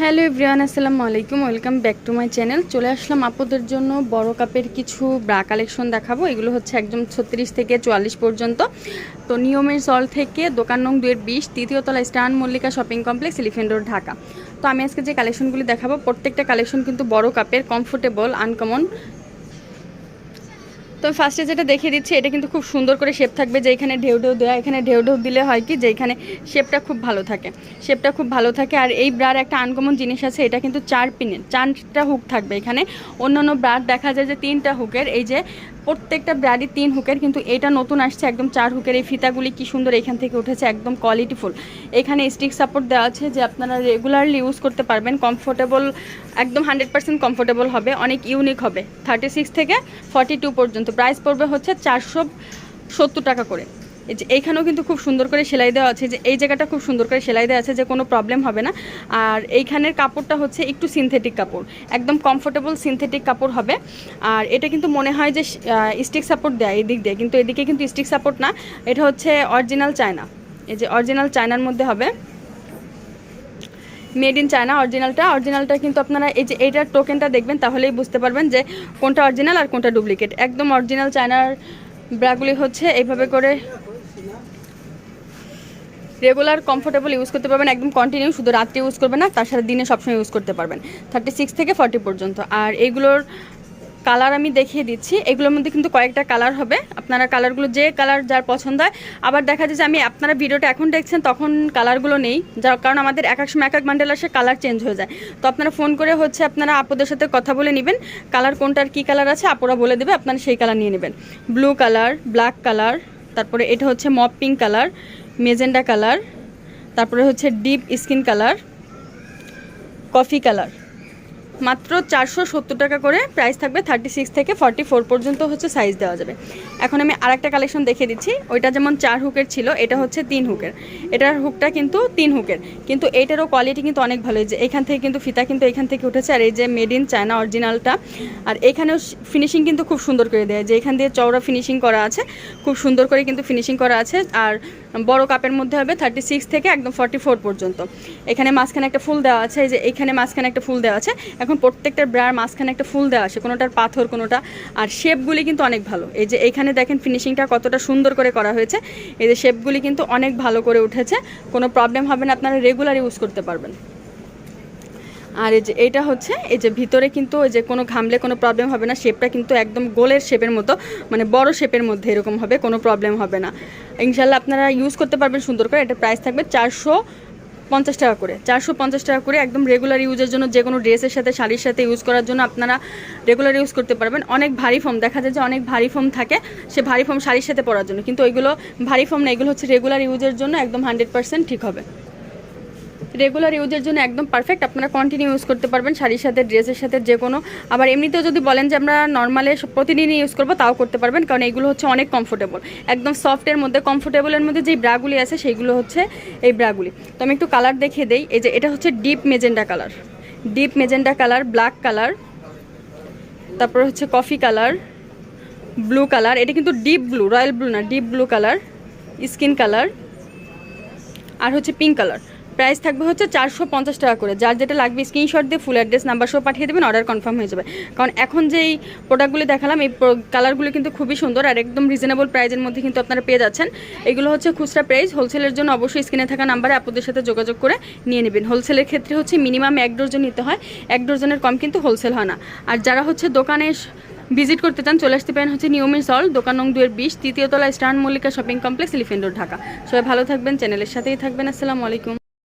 Hello everyone, আসসালামু আলাইকুম। Welcome back to my channel. চলে আসলাম আপুদের জন্য বড় কাপের কিছু ব্রা কালেকশন দেখাবো। এগুলো হচ্ছে একদম ছত্রিশ থেকে চুয়াল্লিশ পর্যন্ত। তো নিয়মের সল থেকে দোকান নং দুয়ের বিশ তৃতীয়তলা স্টান Mallika shopping complex Elephant Road, Dhaka. তো আমি আজকে যে কালেকশনগুলি দেখাবো, প্রত্যেকটা কালেকশন কিন্তু বড় কাপের কমফোর্টেবল আনকমন তো ফার্স্টে যেটা দেখিয়ে দিচ্ছি, এটা কিন্তু খুব সুন্দর করে শেপ থাকবে যে এখানে ঢেউ ঢেউ দেওয়া এখানে ঢেউ ঢেউ দিলে হয় কি যে এখানে শেপটা খুব ভালো থাকে। শেপটা খুব ভালো থাকে। আর এই ব্রার একটা আনকমন জিনিস আছে, এটা কিন্তু চার পিনের চারটা হুক থাকবে এখানে। অন্যান্য ব্রার দেখা যায় যে তিনটা হুকের এই যে প্রত্যেকটা ব্রাডি তিন হুকের, কিন্তু এটা নতুন আসছে, একদম চার হুকের। এই ফিতাগুলি কি সুন্দর এখান থেকে উঠেছে, একদম কোয়ালিটিফুল এখানে স্টিক সাপোর্ট দেওয়া আছে যে আপনারা রেগুলারলি ইউজ করতে পারবেন কমফোর্টেবল একদম হান্ড্রেড পার্সেন্ট কমফোর্টেবল হবে, অনেক ইউনিক হবে। থার্টি সিক্স থেকে ফর্টি টু পর্যন্ত। প্রাইস পড়বে হচ্ছে চারশো সত্তর টাকা করে। এইখানেও কিন্তু খুব সুন্দর করে সেলাই দেওয়া আছে, যে এই জায়গাটা খুব সুন্দর করে সেলাই দেওয়া আছে যে কোনো প্রবলেম হবে না। আর এইখানের কাপড়টা হচ্ছে একটু সিনথেটিক কাপড়, একদম কমফোর্টেবল সিনথেটিক কাপড় হবে। আর এটা কিন্তু মনে হয় যে স্টিক সাপোর্ট দেয় এই দিক দিয়ে, কিন্তু এদিকে কিন্তু স্টিক সাপোর্ট না। এটা হচ্ছে অরিজিনাল চায়না, এই যে অরিজিনাল চায়নার মধ্যে হবে। মেড ইন চায়না অরিজিনালটা অরিজিনালটা কিন্তু আপনারা এই যে এইটার টোকেনটা দেখবেন, তাহলেই বুঝতে পারবেন যে কোনটা অরিজিনাল আর কোনটা ডুপ্লিকেট একদম অরিজিনাল চায়নার ব্রাগুলি হচ্ছে এইভাবে করে রেগুলার কমফোর্টেবল ইউজ করতে পারবেন। একদম কন্টিনিউ শুধু রাত্রে ইউজ করবেন না, তার সাথে দিনে সবসময় ইউজ করতে পারবেন। থার্টি সিক্স থেকে ফর্টি পর্যন্ত। আর এইগুলোর কালার আমি দেখিয়ে দিচ্ছি। এগুলোর মধ্যে কিন্তু কয়েকটা কালার হবে। আপনারা কালারগুলো যে কালার যার পছন্দ হয়। আবার দেখা যায় যে আমি আপনারা ভিডিওটা এখন দেখছেন, তখন কালারগুলো নেই। যার কারণ আমাদের এক এক সময় এক এক বান্ডেল আসে কালার চেঞ্জ হয়ে যায়। তো আপনারা ফোন করে হচ্ছে আপনারা আপুদের সাথে কথা বলে নেবেন। কালার কোনটার কী কালার আছে, আপুরা বলে দেবে, আপনারা সেই কালার নিয়ে নেবেন। ব্লু কালার ব্ল্যাক কালার তারপরে এটা হচ্ছে মপ পিঙ্ক কালার মেজেন্ডা কালার, তারপরে হচ্ছে deep skin colour, coffee colour. মাত্র চারশো সত্তর টাকা করে প্রাইস থাকবে থার্টি সিক্স থেকে ফর্টি ফোর পর্যন্ত হচ্ছে সাইজ দেওয়া যাবে। এখন আমি আরেকটা কালেকশন দেখিয়ে দিচ্ছি। ওইটা যেমন চার হুকের ছিল, এটা হচ্ছে তিন হুকের। এটার হুকটা কিন্তু তিন হুকের। কিন্তু এইটারও কোয়ালিটি কিন্তু অনেক ভালো। যে এখান থেকে কিন্তু ফিতা কিন্তু এখান থেকে উঠেছে। আর এই যে মেড ইন চায়না অরিজিনালটা আর এখানেও ফিনিশিং কিন্তু খুব সুন্দর করে দেয়। যে এখান দিয়ে চওড়া ফিনিশিং করা আছে, খুব সুন্দর করে কিন্তু ফিনিশিং করা আছে। আর বড় কাপের মধ্যে হবে থার্টি সিক্স থেকে একদম ফর্টি ফোর পর্যন্ত। এখানে মাঝখানে একটা ফুল দেওয়া আছে, এই যে এখানে মাঝখানে একটা ফুল দেওয়া আছে। এখন প্রত্যেকটা ব্রার মাঝখানে একটা ফুল দেওয়া আছে, কোনোটার পাথর, কোনোটা। আর শেপগুলি কিন্তু অনেক ভালো। এই যে এখানে দেখেন ফিনিশিংটা কতটা সুন্দর করে করা হয়েছে। এই যে শেপগুলি কিন্তু অনেক ভালো করে উঠেছে। কোনো প্রবলেম হবে না, আপনারা রেগুলার ইউজ করতে পারবেন। আর এই যে এইটা হচ্ছে, এই যে ভিতরে কিন্তু ওই যে কোনো ঘামলে কোনো প্রবলেম হবে না শেপটা কিন্তু একদম গোলের শেপের মতো মানে বড় শেপের মধ্যে এরকম হবে, কোনো প্রবলেম হবে না। ইনশাল্লাহ আপনারা ইউজ করতে পারবেন সুন্দর করে, এটা প্রাইস থাকবে চারশো পঞ্চাশ টাকা করে, চারশো পঞ্চাশ টাকা করে একদম রেগুলার ইউজের জন্য যে কোনো ড্রেসের সাথে, শাড়ির সাথে ইউজ করার জন্য আপনারা রেগুলার ইউজ করতে পারবেন। অনেক ভারী ফোম দেখা যায় যে অনেক ভারী ফোম থাকে, সে ভারী ফোম শাড়ির সাথে পরার জন্য, কিন্তু ওইগুলো ভারী ফোম না, এগুলো হচ্ছে রেগুলার ইউজের জন্য একদম হান্ড্রেড পার্সেন্ট ঠিক হবে। রেগুলার ইউজের জন্য একদম পারফেক্ট আপনারা কন্টিনিউ ইউজ করতে পারবেন শাড়ির সাথে, ড্রেসের সাথে, যে কোনো। আবার এমনিতেও যদি বলেন যে আমরা নর্মালে প্রতিদিনই ইউজ করব, তাও করতে পারবেন। কারণ এইগুলো হচ্ছে অনেক কমফোর্টেবল একদম সফটের মধ্যে কমফোর্টেবলের মধ্যে যেই ব্রাগুলি আছে, সেইগুলো হচ্ছে এই ব্রাগুলি। তো আমি একটু কালার দেখিয়ে দেই। এই যে, এটা হচ্ছে deep magenta colour deep magenta colour black colour তারপর হচ্ছে কফি কালার ব্লু কালার এটা কিন্তু ডিপ ব্লু রয়্যাল ব্লু না deep blue colour skin colour আর হচ্ছে পিঙ্ক কালার প্রাইস থাকবে হচ্ছে চারশো পঞ্চাশ টাকা করে। যার যেটা লাগবে স্ক্রিনশট দিয়ে ফুল অ্যাড্রেস নাম্বার সহ পাঠিয়ে দেবেন অর্ডার কনফার্ম হয়ে যাবে। কারণ এখন যেই প্রোডাক্টগুলি দেখালাম, এই কালারগুলো কিন্তু খুবই সুন্দর আর একদম রিজনেবল প্রাইজের মধ্যে কিন্তু আপনারা পেয়ে যাচ্ছেন। এগুলো হচ্ছে খুচরা প্রাইস হোলসেলের জন্য অবশ্যই স্ক্রিনে থাকা নাম্বারে আপনাদের সাথে যোগাযোগ করে নিয়ে নেবেন। হোলসেলের ক্ষেত্রে হচ্ছে মিনিমাম এক ডর্জন নিতে হয়। এক ডর্জনের কম কিন্তু হোলসেল হয় না। আর যারা হচ্ছে দোকানে ভিজিট করতে চান, চলে আসতে পারেন হচ্ছে নিয়মের সল দোকান নং দুয়ের বিশ, তৃতীয় তলা স্টান Mallika shopping complex, Elephant Road, Dhaka. সবাই ভালো থাকবেন চ্যানেলের সাথেই থাকবেন। আসসালামু আলাইকুম।